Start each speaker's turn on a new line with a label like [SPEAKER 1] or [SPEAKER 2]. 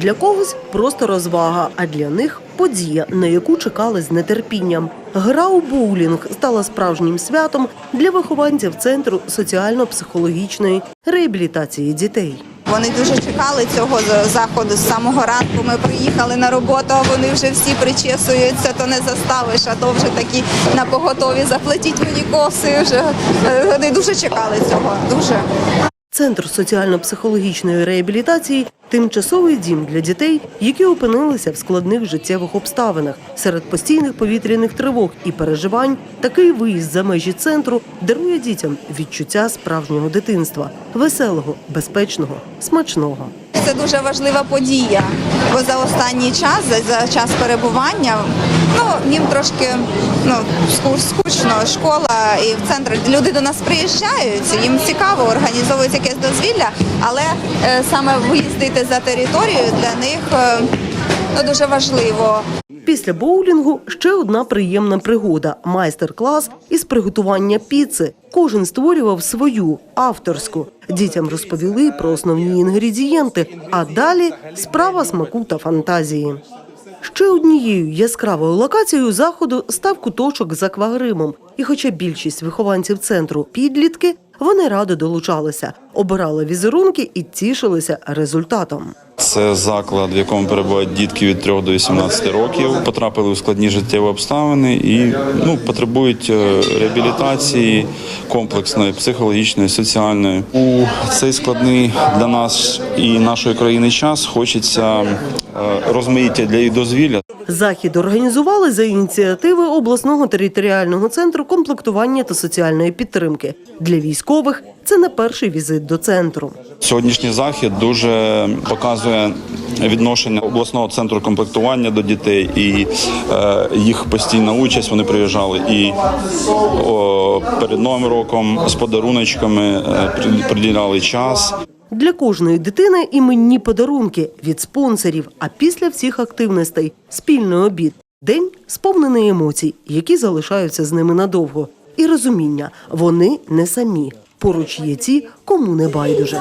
[SPEAKER 1] Для когось просто розвага, а для них подія, на яку чекали з нетерпінням. Гра у боулінг стала справжнім святом для вихованців центру соціально-психологічної реабілітації дітей.
[SPEAKER 2] Вони дуже чекали цього заходу з самого ранку. Ми приїхали на роботу, а вони вже всі причесуються, то не заставиш, а то вже такі на поготові заплетіть мені коси. Вже Е, вони дуже чекали цього. Дуже.
[SPEAKER 1] Центр соціально-психологічної реабілітації тимчасовий дім для дітей, які опинилися в складних життєвих обставинах серед постійних повітряних тривог і переживань. Такий виїзд за межі центру дарує дітям відчуття справжнього дитинства, веселого, безпечного, смачного.
[SPEAKER 2] Це дуже важлива подія, бо за останній час, за, час перебування, ну їм трошки ну скучно. Школа і в центр люди до нас приїжджають, їм цікаво, організовують якесь дозвілля, але е, саме виїздити за територію для них е, ну, дуже важливо.
[SPEAKER 1] Після боулінгу ще одна приємна пригода майстер-клас із приготування піци. Кожен створював свою авторську. Дітям розповіли про основні інгредієнти, а далі справа смаку та фантазії. Ще однією яскравою локацією заходу став куточок з аквагримом. І хоча більшість вихованців центру підлітки, вони радо долучалися, обирали візерунки і тішилися результатом.
[SPEAKER 3] Це заклад, в якому перебувають дітки від 3 до 18 років, потрапили у складні життєві обставини і ну, потребують е, реабілітації комплексної, психологічної, соціальної. У цей складний для нас і нашої країни час хочеться е, розмаїття для їх дозвілля.
[SPEAKER 1] Захід організували за ініціативи обласного територіального центру комплектування та соціальної підтримки. Для військових це не перший візит до центру.
[SPEAKER 3] Сьогоднішній захід дуже показує відношення обласного центру комплектування до дітей і е, їх постійна участь. Вони приїжджали і перед новим роком з подаруночками е, приділяли час.
[SPEAKER 1] Для кожної дитини іменні подарунки від спонсорів. А після всіх активностей спільний обід. День сповнений емоцій, які залишаються з ними надовго. І розуміння, вони не самі. Поруч є ті, кому не байдуже.